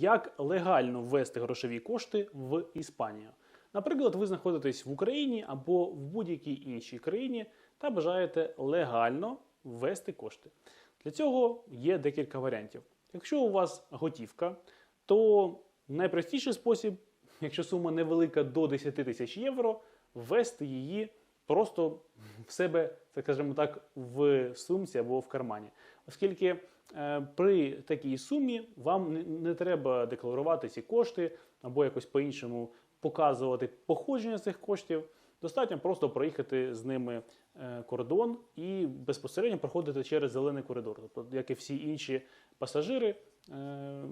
як легально ввести грошові кошти в Іспанію. Наприклад, ви знаходитесь в Україні або в будь-якій іншій країні та бажаєте легально ввести кошти. Для цього є декілька варіантів. Якщо у вас готівка, то найпростіший спосіб, якщо сума невелика до 10 тисяч євро, ввести її просто в себе, скажімо так, в сумці або в кармані. Оскільки при такій сумі вам не, не треба декларувати ці кошти або якось по-іншому показувати походження цих коштів. Достатньо просто проїхати з ними е, кордон і безпосередньо проходити через зелений коридор. Тобто, як і всі інші пасажири, е,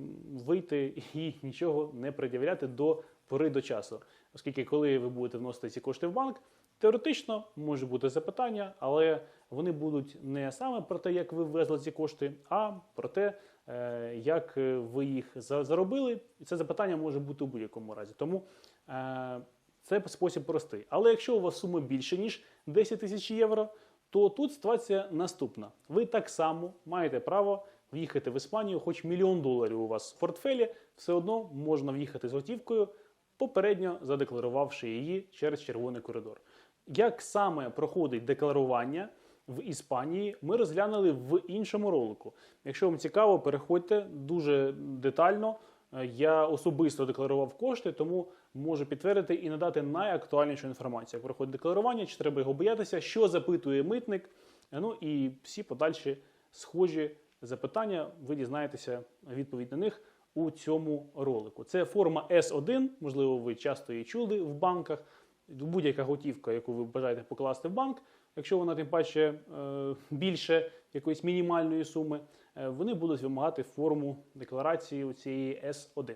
вийти і нічого не пред'являти до пори до часу. Оскільки, коли ви будете вносити ці кошти в банк, теоретично може бути запитання, але вони будуть не саме про те, як ви ввезли ці кошти, а про те, е, як е, ви їх заробили. І це запитання може бути у будь-якому разі. Тому е, це спосіб простий. Але якщо у вас сума більше, ніж 10 тисяч євро, то тут ситуація наступна. Ви так само маєте право в'їхати в Іспанію, хоч мільйон доларів у вас в портфелі, все одно можна в'їхати з готівкою, попередньо задекларувавши її через червоний коридор. Як саме проходить декларування в Іспанії, ми розглянули в іншому ролику. Якщо вам цікаво, переходьте дуже детально. Е, Я особисто декларував кошти, тому можу підтвердити і надати найактуальнішу інформацію. Як проходить декларування, чи треба його боятися, що запитує митник. Е, Ну і всі подальші схожі запитання. Ви дізнаєтеся відповідь на них у цьому ролику. Це форма S1, можливо, ви часто її чули в банках. Будь-яка готівка, яку ви бажаєте покласти в банк, якщо вона тим паче е, більше якоїсь мінімальної суми, е, вони будуть вимагати форму декларації цієї S1.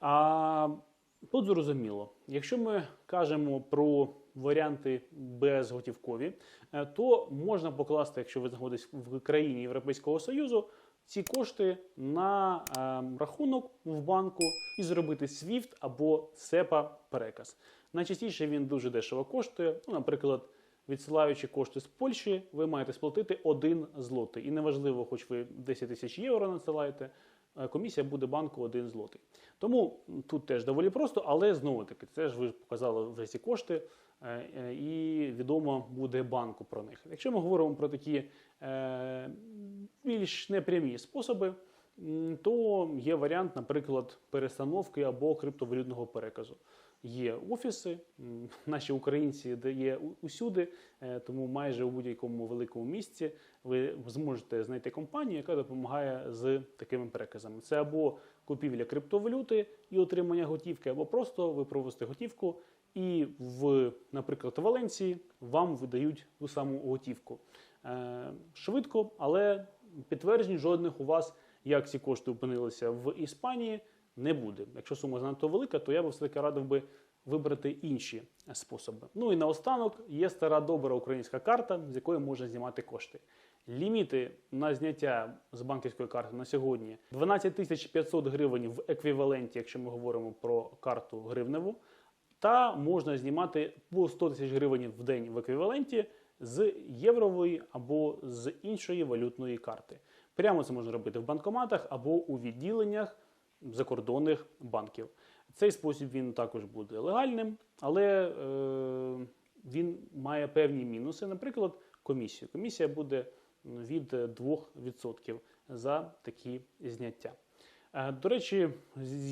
А тут зрозуміло, якщо ми кажемо про варіанти безготівкові, е, то можна покласти, якщо ви знаходитесь в країні Європейського Союзу, ці кошти на е, рахунок в банку і зробити SWIFT або SEPA переказ. Найчастіше він дуже дешево коштує. Ну, наприклад, відсилаючи кошти з Польщі, ви маєте сплатити один злотий. І неважливо, хоч ви 10 тисяч євро надсилаєте, е, комісія буде банку один злотий. Тому тут теж доволі просто, але знову таки, це ж ви показали вже ці кошти, е, е, і відомо буде банку про них. Якщо ми говоримо про такі більш непрямі способи, то є варіант, наприклад, перестановки або криптовалютного переказу. Є офіси, наші українці є усюди, е, тому майже у будь-якому великому місці ви зможете знайти компанію, яка допомагає з такими переказами. Це або купівля криптовалюти і отримання готівки, або просто ви провести готівку, і в, наприклад, Валенції вам видають ту саму готівку. Е, Швидко, але підтверджень жодних у вас, як ці кошти опинилися в Іспанії, не буде. Якщо сума занадто велика, то я би все-таки радив би вибрати інші способи. Ну і наостанок є стара добра українська карта, з якої можна знімати кошти. Ліміти на зняття з банківської карти на сьогодні 12 тисяч 500 гривень в еквіваленті, якщо ми говоримо про карту гривневу, та можна знімати по 100 тисяч гривень в день в еквіваленті з єврової або з іншої валютної карти. Прямо це можна робити в банкоматах або у відділеннях закордонних банків. Цей спосіб він також буде легальним, але е, він має певні мінуси, наприклад, комісію. Комісія буде від 2% за такі зняття. Е, До речі,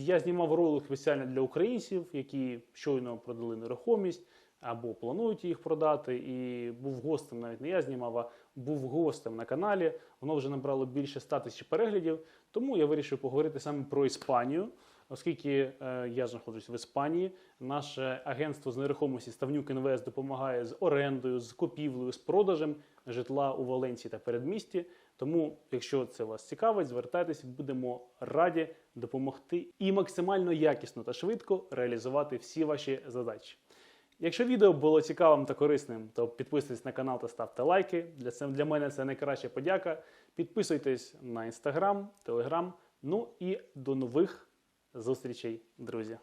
я знімав ролик спеціально для українців, які щойно продали нерухомість або планують їх продати. І був гостем, навіть не я знімав, а був гостем на каналі. Воно вже набрало більше 100 тисяч переглядів. Тому я вирішив поговорити саме про Іспанію. Оскільки е, я знаходжусь в Іспанії, наше агентство з нерухомості Ставнюк Інвест допомагає з орендою, з купівлею, з продажем житла у Валенції та передмісті. Тому, якщо це вас цікавить, звертайтесь, будемо раді допомогти і максимально якісно та швидко реалізувати всі ваші задачі. Якщо відео було цікавим та корисним, то підписуйтесь на канал та ставте лайки. Для, це, для мене це найкраща подяка. Підписуйтесь на інстаграм, телеграм. Ну і до нових зустрічей, друзі.